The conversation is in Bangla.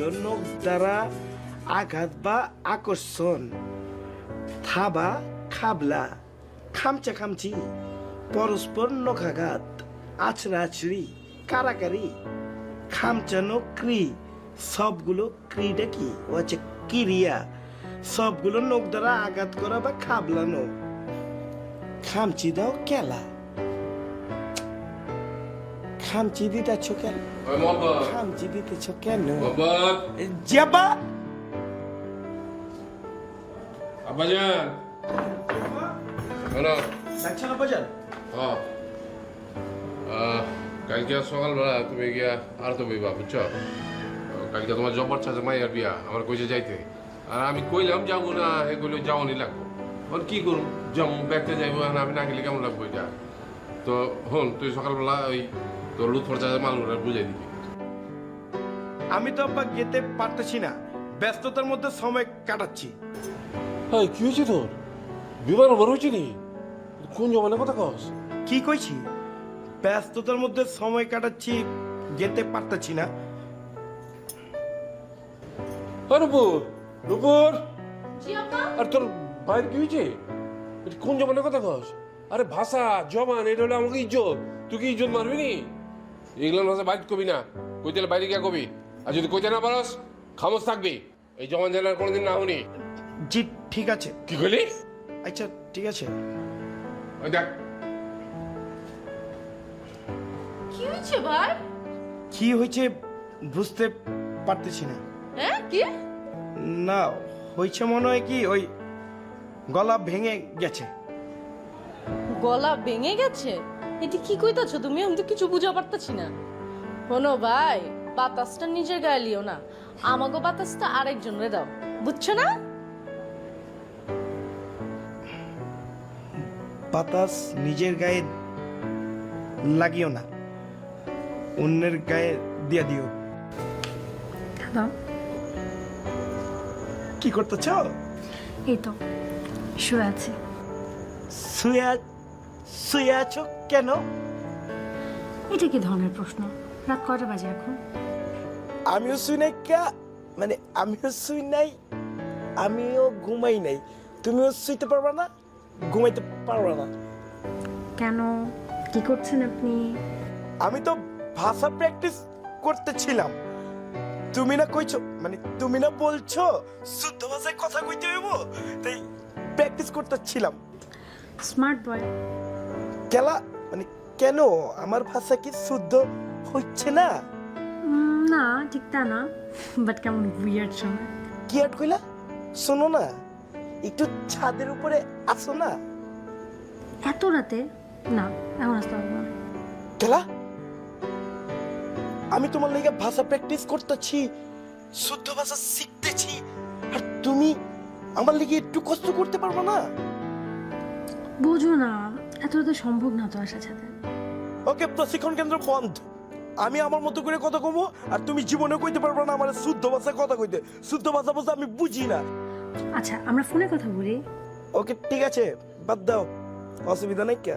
হলো দ্বারা আঘাত বা আকর্ষণ। থাবা, খাবলা, খামচা খামচি, পরস্পর নখাঘাত আছড়া আছড়ি কারাকারি, খামচানো ক্রি, সবগুলো ক্রিটা কি? ও হচ্ছে ক্রিয়া। সবগুলো নখ দ্বারা আঘাত করা বা খাবলানো। খামচি দাও কেলা খামচি দিতেছ কেন? খামচি দিতেছ কেন? যাবা? আব্বাজান। বাজার হ্যাঁ। কালকে সকালবেলা তুমি গিয়া আর তো বইবা বুঝছ? কালকে তোমার জবর চাচা মাইয়ার বিয়া আমার কইছে যাইতে। আর আমি কইলাম যাব না কইলো যাওয়ানি লাগবো। ওর কি করুম? যাব ব্যাগতে যাইবো আর আমি না গেলে কেমন লাগবো এটা? তো হন তুই সকালবেলা ওই তোর লুৎফর চাচা মালুরা বুঝাই দিবি। আমি তো আব্বা যেতে পারতেছি না। ব্যস্ততার মধ্যে সময় কাটাচ্ছি। হ্যাঁ কি হয়েছে তোর? বিমান ওভার হয়েছে নি? কোন জমানের কথা কস? কি কইছি? ব্যস্ততার মধ্যে সময় কাটাচ্ছি যেতে পারতেছি না। রূপুর রূপুর আর তোর ভাইয়ের কি হয়েছে? কোন জমানের কথা কস? আরে ভাষা জমান এটা হলো আমাকে ইজ্জত। তুই কি ইজ্জত মারবি নি? এগুলো ভাষা বাইর কবি না। কইতে বাইরে গিয়া কবি? আর যদি কইতে না পারস খামোশ থাকবি। এই জমান জেলার কোনোদিন না হনি জি ঠিক আছে। কি কইলি? আচ্ছা ঠিক আছে। ওই দেখ। কি হয়েছে ভাই? কি হয়েছে বুঝতে পারতেছি না। হ্যাঁ কি? না হয়েছে মনে হয় কি ওই গলা ভেঙে গেছে। গলা ভেঙে গেছে? এটি কি কইতাছো তুমি? আমি তো কিছু বুঝা পারতাছি না। শোনো ভাই বাতাসটা নিজের গায়ে লিও না। আমাগো বাতাসটা আরেকজনরে দাও। বুঝছ না? বাতাস নিজের গায়ে লাগিও না। অন্যের গায়ে দিয়া দিও। হ্যালো কি করতেছ? এই তো শুয়ে আছি। শুয়ে শুয়ে আছো কেন? এটা কি ধরনের প্রশ্ন? রাত কয়টা বাজে এখন? আমিও শুই নাই কা? মানে আমিও শুই নাই আমিও ঘুমাই নাই। তুমিও শুইতে পারবা না ঘুমাইতে পারবা না। কেন? কি করছেন আপনি? আমি তো ভাষা প্র্যাকটিস করতেছিলাম। তুমি না কইছো মানে তুমি না বলছো শুদ্ধ ভাষায় কথা কইতে হইব তাই প্র্যাকটিস করতেছিলাম। Smart boy. কেলা মানে কেন? আমার ভাষা কি শুদ্ধ হচ্ছে না? না ঠিক তা না বাট কেমন উইয়ার্ড সময়। কি আট কইলা? শোনো না একটু ছাদের উপরে আসো না। এত রাতে? না এখন আসতে পারব না। কেলা আমি তোমার লেগে ভাষা প্র্যাকটিস করতেছি শুদ্ধ ভাষা শিখতেছি আর তুমি আমার লেগে একটু কষ্ট করতে পারবে না? বোঝো না এত তো সম্ভব না তো আসা ছাতে ওকে প্রশিক্ষণ কেন্দ্র বন্ধ। আমি আমার মতো করে কথা কমো আর তুমি জীবনে কইতে পারবে না আমার শুদ্ধ ভাষায় কথা কইতে। শুদ্ধ ভাষা বলতে আমি বুঝি না। আচ্ছা আমরা ফোনে কথা বলি। ওকে ঠিক আছে বাদ দাও। অসুবিধা নাই কে?